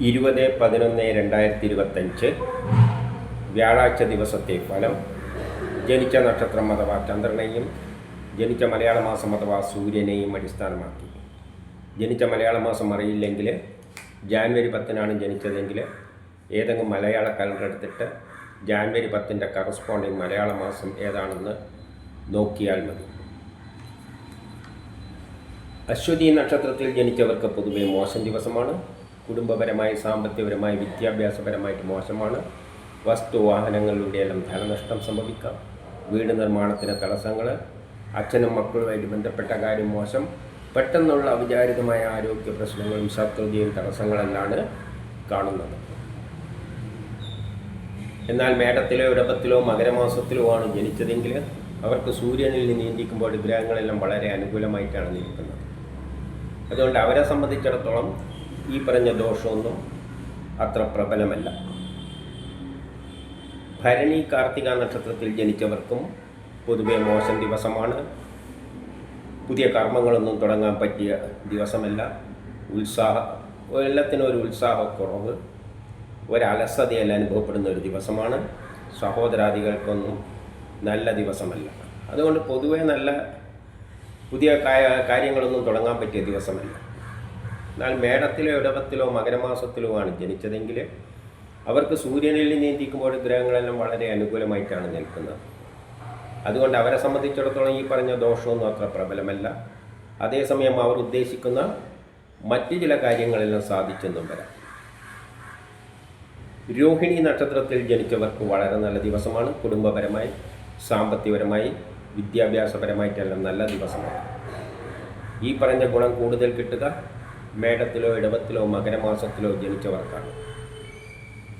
ഇരുപത് പതിനൊന്ന് രണ്ടായിരത്തി ഇരുപത്തഞ്ച് വ്യാഴാഴ്ച ദിവസത്തെ ഫലം ജനിച്ച നക്ഷത്രം അഥവാ ചന്ദ്രനെയും ജനിച്ച മലയാള മാസം അഥവാ സൂര്യനെയും അടിസ്ഥാനമാക്കി. ജനിച്ച മലയാള മാസം അറിയില്ലെങ്കിൽ ജാനുവരി പത്തിനാണ് ജനിച്ചതെങ്കിൽ ഏതെങ്കിലും മലയാള കലണ്ടർ എടുത്തിട്ട് ജാനുവരി പത്തിന്റെ കറസ്പോണ്ടിങ് മലയാള മാസം ഏതാണെന്ന് നോക്കിയാൽ മതി. അശ്വതി നക്ഷത്രത്തിൽ ജനിച്ചവർക്ക് പൊതുവെ മോശം ദിവസമാണ്. കുടുംബപരമായി സാമ്പത്തികപരമായി വിദ്യാഭ്യാസപരമായിട്ട് മോശമാണ്. വസ്തു വാഹനങ്ങളുടെ എല്ലാം ധനനഷ്ടം സംഭവിക്കാം. വീട് നിർമ്മാണത്തിന് തടസ്സങ്ങൾ അച്ഛനും മക്കളുമായിട്ട് ബന്ധപ്പെട്ട കാര്യം മോശം. പെട്ടെന്നുള്ള അവിചാരിതമായ ആരോഗ്യ പ്രശ്നങ്ങളും ശത്രുതയും തടസ്സങ്ങളെല്ലാണ് കാണുന്നത്. എന്നാൽ മേടത്തിലോ ഇടപത്തിലോ മകരമാസത്തിലോ ആണ് ജനിച്ചതെങ്കിൽ അവർക്ക് സൂര്യനിൽ നിന്ന് നിയന്ത്രിക്കുമ്പോൾ ഗ്രഹങ്ങളെല്ലാം വളരെ അനുകൂലമായിട്ടാണ് നിൽക്കുന്നത്. അതുകൊണ്ട് അവരെ സംബന്ധിച്ചിടത്തോളം ഈ പറഞ്ഞ ദോഷമൊന്നും അത്ര പ്രബലമല്ല. ഭരണി കാർത്തിക നക്ഷത്രത്തിൽ ജനിച്ചവർക്കും പൊതുവെ മോശം ദിവസമാണ്. പുതിയ കർമ്മങ്ങളൊന്നും തുടങ്ങാൻ പറ്റിയ ദിവസമല്ല. ഉത്സാഹ എല്ലാത്തിനും ഒരു ഉത്സാഹക്കുറവ് ഒരലസതയെല്ലാം അനുഭവപ്പെടുന്ന ഒരു ദിവസമാണ്. സഹോദരാദികൾക്കൊന്നും നല്ല ദിവസമല്ല. അതുകൊണ്ട് പൊതുവേ നല്ല പുതിയ കാര്യങ്ങളൊന്നും തുടങ്ങാൻ പറ്റിയ ദിവസമല്ല. എന്നാൽ മേടത്തിലോ ഇടവത്തിലോ മകരമാസത്തിലോ ആണ് ജനിച്ചതെങ്കിൽ അവർക്ക് സൂര്യനിൽ നീന്തിക്കുമ്പോൾ ഗ്രഹങ്ങളെല്ലാം വളരെ അനുകൂലമായിട്ടാണ് നിൽക്കുന്നത്. അതുകൊണ്ട് അവരെ സംബന്ധിച്ചിടത്തോളം ഈ പറഞ്ഞ ദോഷമൊന്നും അത്ര പ്രബലമല്ല. അതേസമയം അവർ ഉദ്ദേശിക്കുന്ന മറ്റു ചില കാര്യങ്ങളെല്ലാം സാധിച്ചെന്നും വരാം. രോഹിണി നക്ഷത്രത്തിൽ ജനിച്ചവർക്ക് വളരെ നല്ല ദിവസമാണ്. കുടുംബപരമായി സാമ്പത്തികപരമായി വിദ്യാഭ്യാസപരമായിട്ടെല്ലാം നല്ല ദിവസമാണ്. ഈ പറഞ്ഞ ഗുണം കൂടുതൽ കിട്ടുക. മേടത്തിലോ ഇടവത്തിലോ മകരമാസത്തിലോ ജനിച്ചവർക്കാണ്.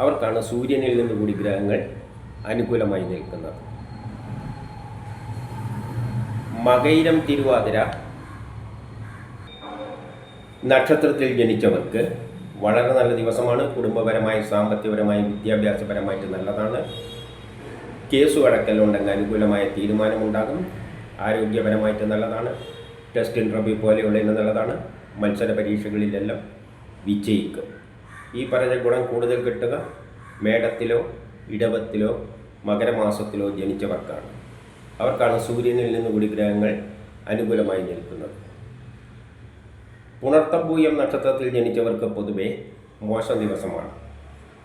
അവർക്കാണ് സൂര്യനിൽ നിന്ന് കൂടി ഗ്രഹങ്ങൾ അനുകൂലമായി നിൽക്കുന്നത്. മകൈരം തിരുവാതിര നക്ഷത്രത്തിൽ ജനിച്ചവർക്ക് വളരെ നല്ല ദിവസമാണ്. കുടുംബപരമായി സാമ്പത്തികപരമായി വിദ്യാഭ്യാസപരമായിട്ട് നല്ലതാണ്. കേസ് വഴക്കലുണ്ടെങ്കിൽ അനുകൂലമായ തീരുമാനമുണ്ടാകും. ആരോഗ്യപരമായിട്ട് നല്ലതാണ്. ടെസ്റ്റ് ഇന്റർവ്യൂ പോലെയുള്ളതിന് നല്ലതാണ്. മത്സര പരീക്ഷകളിലെല്ലാം വിജയിക്കും. ഈ പറഞ്ഞ ഗുണം കൂടുതൽ കിട്ടുക മേടത്തിലോ ഇടവത്തിലോ മകരമാസത്തിലോ ജനിച്ചവർക്കാണ്. അവർക്കാണ് സൂര്യനിൽ നിന്ന് കൂടി ഗ്രഹങ്ങൾ അനുകൂലമായി നിൽക്കുന്നത്. പുണർത്തമ്പൂയം നക്ഷത്രത്തിൽ ജനിച്ചവർക്ക് പൊതുവെ മോശം ദിവസമാണ്.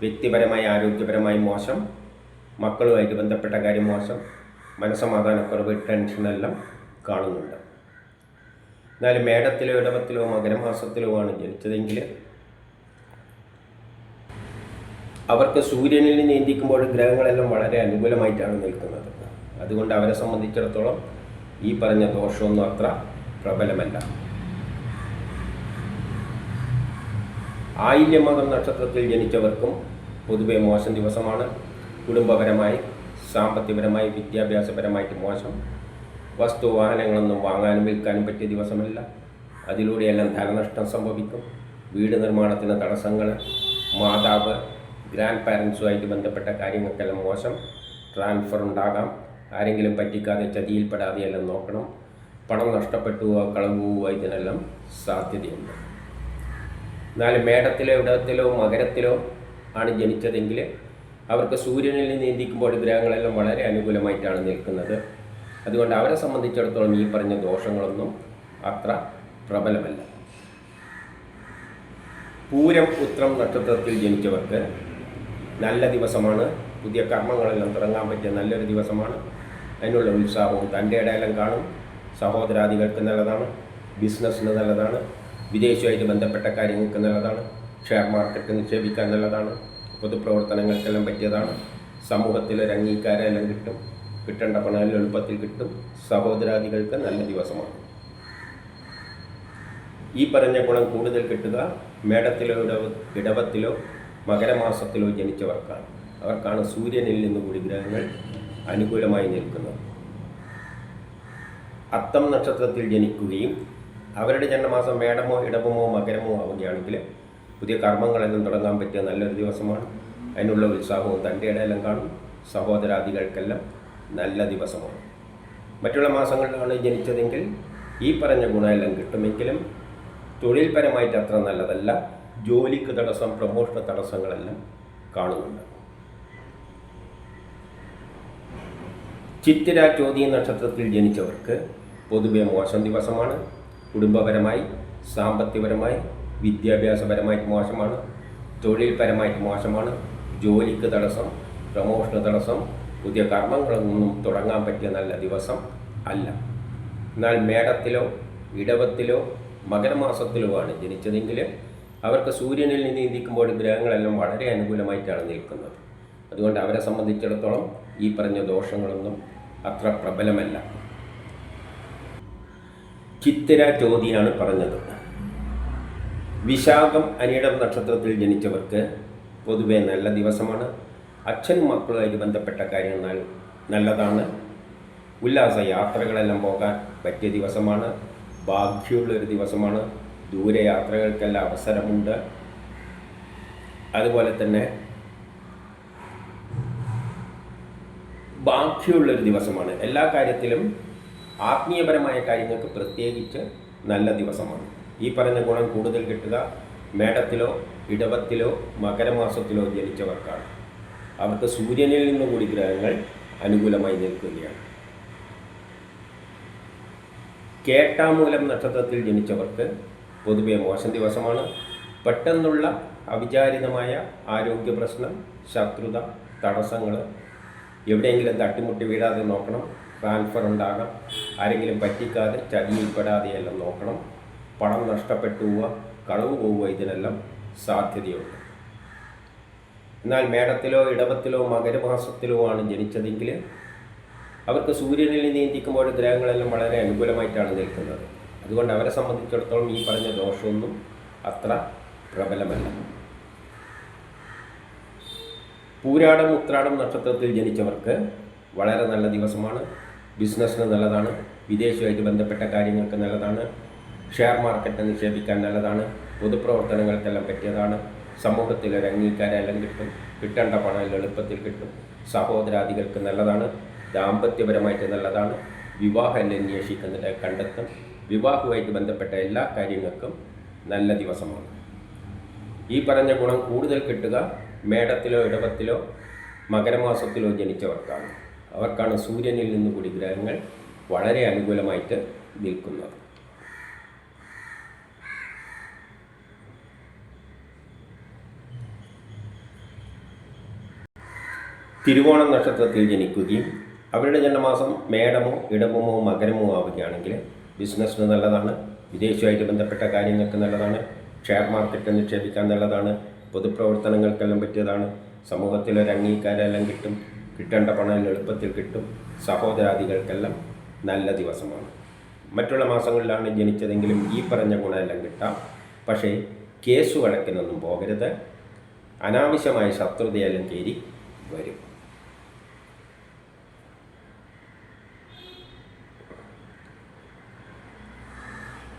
വ്യക്തിപരമായി ആരോഗ്യപരമായി മോശം മക്കളുമായിട്ട് ബന്ധപ്പെട്ട കാര്യം മോശം മനസ്സമാധാനക്കുറവ് ടെൻഷനെല്ലാം കാണുന്നുണ്ട്. എന്നാൽ മേടത്തിലോ ഇടവത്തിലോ മകരമാസത്തിലോ ആണ് ജനിച്ചതെങ്കിൽ അവർക്ക് സൂര്യനിൽ നീന്തിക്കുമ്പോൾ ഗ്രഹങ്ങളെല്ലാം വളരെ അനുകൂലമായിട്ടാണ് നിൽക്കുന്നത്. അതുകൊണ്ട് അവരെ സംബന്ധിച്ചിടത്തോളം ഈ പറഞ്ഞ ദോഷമൊന്നും അത്ര പ്രബലമല്ല. ആയില്യമകം നക്ഷത്രത്തിൽ ജനിച്ചവർക്കും പൊതുവെ മോശം ദിവസമാണ്. കുടുംബപരമായി സാമ്പത്തികപരമായി വിദ്യാഭ്യാസപരമായിട്ട് മോശം. വസ്തു വാഹനങ്ങളൊന്നും വാങ്ങാനും വിൽക്കാനും പറ്റിയ ദിവസമല്ല. അതിലൂടെയെല്ലാം ധനനഷ്ടം സംഭവിക്കും. വീട് നിർമ്മാണത്തിന് തടസ്സങ്ങൾ മാതാവ് ഗ്രാൻഡ് പാരൻസുമായിട്ട് ബന്ധപ്പെട്ട കാര്യങ്ങൾക്കെല്ലാം മോശം. ട്രാൻസ്ഫർ ഉണ്ടാകാം. ആരെങ്കിലും പറ്റിക്കാതെ ചതിയിൽപ്പെടാതെ എല്ലാം നോക്കണം. പണം നഷ്ടപ്പെട്ടുവോ കളവുവോ ഇതിനെല്ലാം സാധ്യതയുണ്ട്. എന്നാൽ മേടത്തിലോ ഇടത്തിലോ മകരത്തിലോ ആണ് ജനിച്ചതെങ്കിൽ അവർക്ക് സൂര്യനിൽ നിന്ന് നീന്തിക്കുമ്പോൾ ഗ്രഹങ്ങളെല്ലാം വളരെ അനുകൂലമായിട്ടാണ് നിൽക്കുന്നത്. അതുകൊണ്ട് അവരെ സംബന്ധിച്ചിടത്തോളം ഈ പറഞ്ഞ ദോഷങ്ങളൊന്നും അത്ര പ്രബലമല്ല. പൂരം ഉത്രം നക്ഷത്രത്തിൽ ജനിച്ചവർക്ക് നല്ല ദിവസമാണ്. പുതിയ കർമ്മങ്ങളെല്ലാം തുടങ്ങാൻ പറ്റിയ നല്ലൊരു ദിവസമാണ്. അതിനുള്ള ഉത്സാഹവും തന്റെ ഇടയെല്ലാം കാണും. സഹോദരാദികൾക്ക് നല്ലതാണ്. ബിസിനസ്സിന് നല്ലതാണ്. വിദേശമായിട്ട് ബന്ധപ്പെട്ട കാര്യങ്ങൾക്ക് നല്ലതാണ്. ഷെയർ മാർക്കറ്റ് നിക്ഷേപിക്കാൻ നല്ലതാണ്. പൊതുപ്രവർത്തനങ്ങൾക്കെല്ലാം പറ്റിയതാണ്. സമൂഹത്തിൽ ഒരു അംഗീകാരമെല്ലാം കിട്ടും. കിട്ടേണ്ട പണം എളുപ്പത്തിൽ കിട്ടും. സഹോദരാദികൾക്ക് നല്ല ദിവസമാണ്. ഈ പറഞ്ഞ ഗുണം കൂടുതൽ കിട്ടുക മേടത്തിലോ ഇടവ ഇടവത്തിലോ മകരമാസത്തിലോ ജനിച്ചവർക്കാണ്. അവർക്കാണ് സൂര്യനിൽ നിന്ന് കൂടി ഗ്രഹങ്ങൾ അനുകൂലമായി നിൽക്കുന്നത്. അത്തം നക്ഷത്രത്തിൽ ജനിക്കുകയും അവരുടെ ജന്മമാസം മേടമോ ഇടവമോ മകരമോ ആവുകയാണെങ്കിൽ പുതിയ കർമ്മങ്ങളെല്ലാം തുടങ്ങാൻ പറ്റിയ നല്ലൊരു ദിവസമാണ്. അതിനുള്ള ഉത്സാഹവും തന്റെ ഇടയിലെല്ലാം കാണും. സഹോദരാദികൾക്കെല്ലാം നല്ല ദിവസമാണ്. മറ്റുള്ള മാസങ്ങളിലാണ് ജനിച്ചതെങ്കിൽ ഈ പറഞ്ഞ ഗുണമെല്ലാം കിട്ടുമെങ്കിലും തൊഴിൽപരമായിട്ട് അത്ര നല്ലതല്ല. ജോലിക്ക് തടസ്സം പ്രമോഷണ തടസ്സങ്ങളെല്ലാം കാണുന്നുണ്ട്. ചിത്തിര ചോദ്യ നക്ഷത്രത്തിൽ ജനിച്ചവർക്ക് പൊതുവെ മോശം ദിവസമാണ്. കുടുംബപരമായി സാമ്പത്തികപരമായി വിദ്യാഭ്യാസപരമായിട്ട് മോശമാണ്. തൊഴിൽപരമായിട്ട് മോശമാണ്. ജോലിക്ക് തടസ്സം പ്രമോഷന് തടസ്സം പുതിയ കർമ്മങ്ങളൊന്നും തുടങ്ങാൻ പറ്റിയ നല്ല ദിവസം അല്ല. എന്നാൽ മേടത്തിലോ ഇടവത്തിലോ മകരമാസത്തിലോ ആണ് ജനിച്ചതെങ്കിൽ അവർക്ക് സൂര്യനിൽ നിന്ന് ഇരിക്കുമ്പോൾ ഗ്രഹങ്ങളെല്ലാം വളരെ അനുകൂലമായിട്ടാണ് നിൽക്കുന്നത്. അതുകൊണ്ട് അവരെ സംബന്ധിച്ചിടത്തോളം ഈ പറഞ്ഞ ദോഷങ്ങളൊന്നും അത്ര പ്രബലമല്ല. ചിത്തിര ജ്യോതിയാണ് പറഞ്ഞത്. വിശാഖം അനിടം നക്ഷത്രത്തിൽ ജനിച്ചവർക്ക് പൊതുവെ നല്ല ദിവസമാണ്. അച്ഛനും മക്കളുമായി ബന്ധപ്പെട്ട കാര്യങ്ങൾ നല്ലതാണ്. ഉല്ലാസ യാത്രകളെല്ലാം പോകാൻ പറ്റിയ ദിവസമാണ്. ഭാഗ്യമുള്ളൊരു ദിവസമാണ്. ദൂരയാത്രകൾക്കെല്ലാം അവസരമുണ്ട്. അതുപോലെ തന്നെ ബാക്കിയുള്ളൊരു ദിവസമാണ്. എല്ലാ കാര്യത്തിലും ആത്മീയപരമായ കാര്യങ്ങൾക്ക് പ്രത്യേകിച്ച് നല്ല ദിവസമാണ്. ഈ പറഞ്ഞ ഗുണം കൂടുതൽ കിട്ടുക മേടത്തിലോ ഇടവത്തിലോ മകരമാസത്തിലോ ജനിച്ചവർക്കാണ്. അവർക്ക് സൂര്യനിൽ നിന്നും കൂടി ഗ്രഹങ്ങൾ അനുകൂലമായി നിൽക്കുകയാണ്. കേട്ടാമൂലം നക്ഷത്രത്തിൽ ജനിച്ചവർക്ക് പൊതുവെ മോശം ദിവസമാണ്. പെട്ടെന്നുള്ള അവിചാരിതമായ ആരോഗ്യ പ്രശ്നം ശത്രുത തടസ്സങ്ങൾ എവിടെയെങ്കിലും തട്ടിമുട്ടി വീഴാതെ നോക്കണം ട്രാൻസ്ഫർ ഉണ്ടാകാം ആരെങ്കിലും പറ്റിക്കാതെ ചതിയിൽപ്പെടാതെയെല്ലാം നോക്കണം പണം നഷ്ടപ്പെട്ടു പോവുക കളവ് പോവുക ഇതിനെല്ലാം സാധ്യതയുണ്ട്. എന്നാൽ മേടത്തിലോ ഇടവത്തിലോ മകരമാസത്തിലോ ആണ് ജനിച്ചതെങ്കിൽ അവർക്ക് സൂര്യനിൽ നീന്തിക്കുമ്പോൾ ഗ്രഹങ്ങളെല്ലാം വളരെ അനുകൂലമായിട്ടാണ് നിൽക്കുന്നത്. അതുകൊണ്ട് അവരെ സംബന്ധിച്ചിടത്തോളം ഈ പറഞ്ഞ ദോഷമൊന്നും അത്ര പ്രബലമല്ല. പൂരാടം ഉത്രാടം നക്ഷത്രത്തിൽ ജനിച്ചവർക്ക് വളരെ നല്ല ദിവസമാണ്. ബിസിനസ്സിന് നല്ലതാണ്. വിദേശമായിട്ട് ബന്ധപ്പെട്ട കാര്യങ്ങൾക്ക് നല്ലതാണ്. ഷെയർ മാർക്കറ്റ് നിക്ഷേപിക്കാൻ നല്ലതാണ്. പൊതുപ്രവർത്തനങ്ങൾക്കെല്ലാം പറ്റിയതാണ്. സമൂഹത്തിൽ ഒരു എല്ലാം കിട്ടും കിട്ടേണ്ട പണം എളുപ്പത്തിൽ കിട്ടും. സഹോദരാദികൾക്ക് നല്ലതാണ് ദാമ്പത്യപരമായിട്ട് നല്ലതാണ്. വിവാഹം അന്വേഷിക്കുന്നതിന്റെ കണ്ടെത്തും വിവാഹവുമായിട്ട് ബന്ധപ്പെട്ട എല്ലാ കാര്യങ്ങൾക്കും നല്ല ദിവസമാണ്. ഈ പറഞ്ഞ ഗുണം കൂടുതൽ കിട്ടുക മേടത്തിലോ ഇടവത്തിലോ മകരമാസത്തിലോ ജനിച്ചവർക്കാണ്. അവർക്കാണ് സൂര്യനിൽ നിന്ന് കൂടി ഗ്രഹങ്ങൾ വളരെ അനുകൂലമായിട്ട് നിൽക്കുന്നത്. തിരുവോണം നക്ഷത്രത്തിൽ ജനിക്കുകയും അവരുടെ ജന്മമാസം മേടമോ ഇടമോ മകരമോ ആവുകയാണെങ്കിൽ ബിസിനസ്സിന് നല്ലതാണ് വിദേശമായിട്ട് ബന്ധപ്പെട്ട കാര്യങ്ങൾക്ക് നല്ലതാണ് ഷെയർ മാർക്കറ്റ് നിക്ഷേപിക്കാൻ നല്ലതാണ് പൊതുപ്രവർത്തനങ്ങൾക്കെല്ലാം പറ്റിയതാണ് സമൂഹത്തിലൊരു അംഗീകാരമെല്ലാം കിട്ടും കിട്ടേണ്ട പണം എളുപ്പത്തിൽ കിട്ടും സഹോദരാദികൾക്കെല്ലാം നല്ല ദിവസമാണ്. മറ്റുള്ള മാസങ്ങളിലാണ് ജനിച്ചതെങ്കിലും ഈ പറഞ്ഞ ഗുണമെല്ലാം കിട്ടാം. പക്ഷേ കേസ് വഴക്കിനൊന്നും പോകരുത് അനാവശ്യമായ ശത്രുതയെല്ലാം കയറി വരും.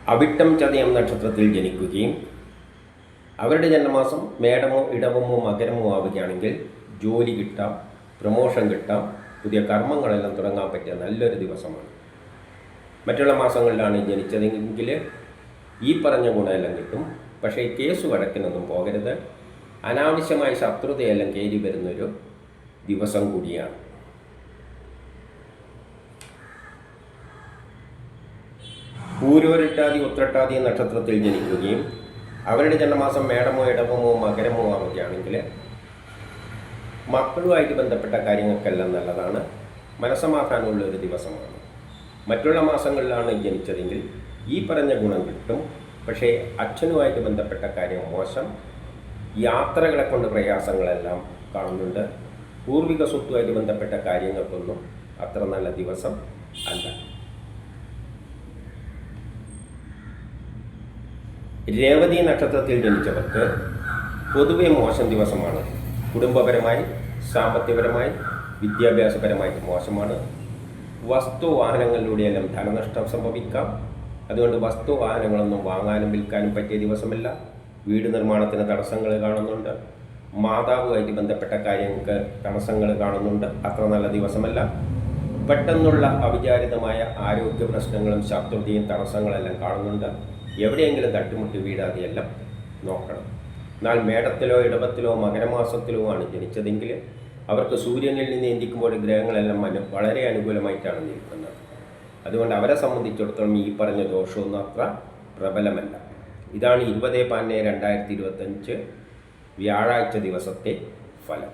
അവിട്ടം ചതയം നക്ഷത്രത്തിൽ ജനിക്കുകയും അവരുടെ ജന്മമാസം മേടമോ ഇടവമോ മകരമോ ആവുകയാണെങ്കിൽ ജോലി കിട്ടാം പ്രമോഷൻ കിട്ടാം പുതിയ കർമ്മങ്ങളെല്ലാം തുടങ്ങാൻ പറ്റിയ നല്ലൊരു ദിവസമാണ്. മറ്റുള്ള മാസങ്ങളിലാണ് ജനിച്ചതെങ്കിൽ ഈ പറഞ്ഞ ഗുണമെല്ലാം കിട്ടും. പക്ഷേ കേസ് വഴക്കിനൊന്നും പോകരുത്. അനാവശ്യമായ ശത്രുതയെല്ലാം കയറി വരുന്നൊരു ദിവസം കൂടിയാണ്. പൂരോരിട്ടാതി ഉത്രട്ടാതി നക്ഷത്രത്തിൽ ജനിക്കുകയും അവരുടെ ജന്മമാസം മേടമോ ഇടവമോ മകരമോ ആവുകയാണെങ്കിൽ മക്കളുമായിട്ട് ബന്ധപ്പെട്ട കാര്യങ്ങൾക്കെല്ലാം നല്ലതാണ്. മനസ്സമാധാനമുള്ള ഒരു ദിവസമാണ്. മറ്റുള്ള മാസങ്ങളിലാണ് ജനിച്ചതെങ്കിൽ ഈ പറഞ്ഞ ഗുണം കിട്ടും. പക്ഷേ അച്ഛനുമായിട്ട് ബന്ധപ്പെട്ട കാര്യം മോശം. യാത്രകളെ കൊണ്ട് പ്രയാസങ്ങളെല്ലാം കാണുന്നുണ്ട്. പൂർവിക സ്വത്തുമായിട്ട് ബന്ധപ്പെട്ട കാര്യങ്ങൾക്കൊന്നും അത്ര നല്ല ദിവസം അല്ല. രേവതി നക്ഷത്രത്തിൽ ജനിച്ചവർക്ക് പൊതുവെ മോശം ദിവസമാണ്. കുടുംബപരമായി സാമ്പത്തികപരമായി വിദ്യാഭ്യാസപരമായി മോശമാണ്. വസ്തു വാഹനങ്ങളിലൂടെയെല്ലാം ധനനഷ്ടം സംഭവിക്കാം. അതുകൊണ്ട് വസ്തു വാഹനങ്ങളൊന്നും വാങ്ങാനും വിൽക്കാനും പറ്റിയ ദിവസമല്ല. വീട് നിർമ്മാണത്തിന് തടസ്സങ്ങൾ കാണുന്നുണ്ട്. മാതാവുമായിട്ട് ബന്ധപ്പെട്ട കാര്യങ്ങൾക്ക് തടസ്സങ്ങൾ കാണുന്നുണ്ട്. അത്ര നല്ല ദിവസമല്ല. പെട്ടെന്നുള്ള അവിചാരിതമായ ആരോഗ്യ പ്രശ്നങ്ങളും ശത്രുതയും തടസ്സങ്ങളെല്ലാം കാണുന്നുണ്ട്. എവിടെയെങ്കിലും തട്ടിമുട്ടി വീഴാതെയെല്ലാം നോക്കണം. എന്നാൽ മേടത്തിലോ ഇടവത്തിലോ മകരമാസത്തിലോ ആണ് ജനിച്ചതെങ്കിൽ അവർക്ക് സൂര്യനിൽ നിന്ന് എന്തിക്കുമ്പോൾ ഗ്രഹങ്ങളെല്ലാം വളരെ അനുകൂലമായിട്ടാണ് നിൽക്കുന്നത്. അതുകൊണ്ട് അവരെ സംബന്ധിച്ചിടത്തോളം ഈ പറഞ്ഞ ദോഷമൊന്നും അത്ര പ്രബലമല്ല. ഇതാണ് ഇരുപത് പതിനേഴ് രണ്ടായിരത്തി ഇരുപത്തഞ്ച് വ്യാഴാഴ്ച ദിവസത്തെ ഫലം.